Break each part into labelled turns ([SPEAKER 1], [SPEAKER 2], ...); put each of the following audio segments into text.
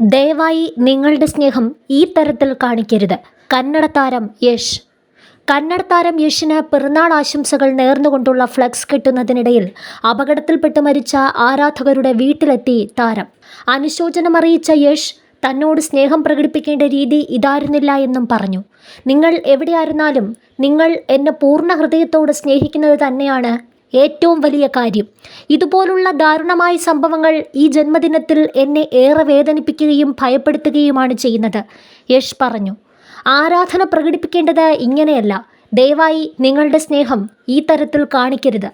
[SPEAKER 1] ദയവായി നിങ്ങളുടെ സ്നേഹം ഈ തരത്തിൽ കാണിക്കരുത്. കന്നഡ താരം യഷ്. കന്നഡ താരം യഷിന് പിറന്നാൾ ആശംസകൾ നേർന്നുകൊണ്ടുള്ള ഫ്ലക്സ് കെട്ടുന്നതിനിടയിൽ അപകടത്തിൽപ്പെട്ട് മരിച്ച ആരാധകരുടെ വീട്ടിലെത്തി താരം. അനുശോചനം അറിയിച്ച യഷ് തന്നോട് സ്നേഹം പ്രകടിപ്പിക്കേണ്ട രീതി ഇതായിരുന്നില്ല എന്നും പറഞ്ഞു. നിങ്ങൾ എവിടെയായിരുന്നാലും നിങ്ങൾ എന്നെ പൂർണ ഹൃദയത്തോട് സ്നേഹിക്കുന്നത് തന്നെയാണ് ഏറ്റവും വലിയ കാര്യം. ഇതുപോലുള്ള ദാരുണമായ സംഭവങ്ങൾ ഈ ജന്മദിനത്തിൽ എന്നെ ഏറെ വേദനിപ്പിക്കുകയും ഭയപ്പെടുത്തുകയുമാണ് ചെയ്യുന്നത്. യഷ് പറഞ്ഞു ആരാധന പ്രകടിപ്പിക്കേണ്ടത് ഇങ്ങനെയല്ല. ദയവായി നിങ്ങളുടെ സ്നേഹം ഈ തരത്തിൽ കാണിക്കരുത്.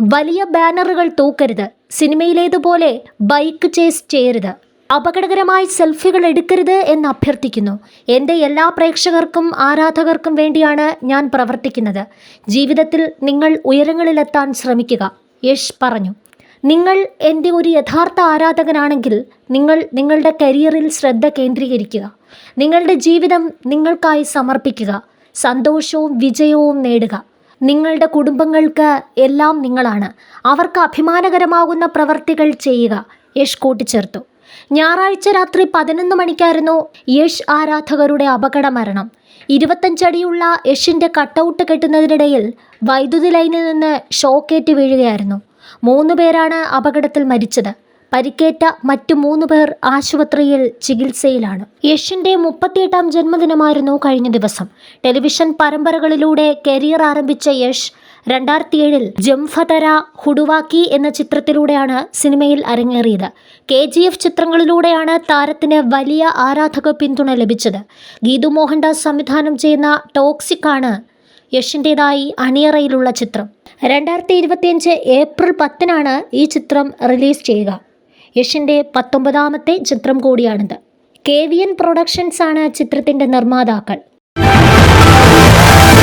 [SPEAKER 1] വലിയ ബാനറുകൾ തൂക്കരുത്. സിനിമയിലേതുപോലെ ബൈക്ക് ചേസ് ചെയ്യരുത്. അപകടകരമായ സെൽഫികൾ എടുക്കരുത് എന്ന് അഭ്യർത്ഥിക്കുന്നു. എന്റെ എല്ലാ പ്രേക്ഷകർക്കും ആരാധകർക്കും വേണ്ടിയാണ് ഞാൻ പ്രവർത്തിക്കുന്നത്. ജീവിതത്തിൽ നിങ്ങൾ ഉയരങ്ങളിലെത്താൻ ശ്രമിക്കുക. യഷ് പറഞ്ഞു. നിങ്ങൾ എന്റെ ഒരു യഥാർത്ഥ ആരാധകനാണെങ്കിൽ നിങ്ങൾ നിങ്ങളുടെ കരിയറിൽ ശ്രദ്ധ കേന്ദ്രീകരിക്കുക. നിങ്ങളുടെ ജീവിതം നിങ്ങൾക്കായി സമർപ്പിക്കുക. സന്തോഷവും വിജയവും നേടുക. നിങ്ങളുടെ കുടുംബങ്ങൾക്ക് എല്ലാം നിങ്ങളാണ്. അവർക്ക് അഭിമാനകരമാകുന്ന പ്രവർത്തികൾ ചെയ്യുക. യഷ് കൂട്ടിച്ചേർത്തു. ഞായറാഴ്ച രാത്രി പതിനൊന്ന് മണിക്കായിരുന്നു യഷ് ആരാധകരുടെ അപകട മരണം ഇരുപത്തഞ്ചടിയുള്ള യഷിന്റെ കട്ടൗട്ട് കെട്ടുന്നതിനിടയിൽ വൈദ്യുതി ലൈനിൽ നിന്ന് ഷോക്കേറ്റ് വീഴുകയായിരുന്നു. മൂന്ന് പേരാണ് അപകടത്തിൽ മരിച്ചത്. പരിക്കേറ്റ മറ്റു മൂന്ന് പേർ ആശുപത്രിയിൽ ചികിത്സയിലാണ്. യഷിന്റെ മുപ്പത്തിയെട്ടാം ജന്മദിനമായിരുന്നു കഴിഞ്ഞ ദിവസം. ടെലിവിഷൻ പരമ്പരകളിലൂടെ കരിയർ ആരംഭിച്ച യഷ് രണ്ടായിരത്തി ഏഴിൽ ജംഫതര ഹുഡുവാക്കി എന്ന ചിത്രത്തിലൂടെയാണ് സിനിമയിൽ അരങ്ങേറിയത്. കെ ജി എഫ് ചിത്രങ്ങളിലൂടെയാണ് താരത്തിന് വലിയ ആരാധക പിന്തുണ ലഭിച്ചത്. ഗീതു മോഹൻദാസ് സംവിധാനം ചെയ്യുന്ന ടോക്സിക് ആണ് യഷിന്റെതായി അണിയറയിലുള്ള ചിത്രം. രണ്ടായിരത്തി ഇരുപത്തിയഞ്ച് ഏപ്രിൽ പത്തിനാണ് ഈ ചിത്രം റിലീസ് ചെയ്യുക. യഷിന്റെ പത്തൊമ്പതാമത്തെ ചിത്രം കൂടിയാണിത്. കെ വി എൻ പ്രൊഡക്ഷൻസ് ആണ് ചിത്രത്തിന്റെ നിർമ്മാതാക്കൾ.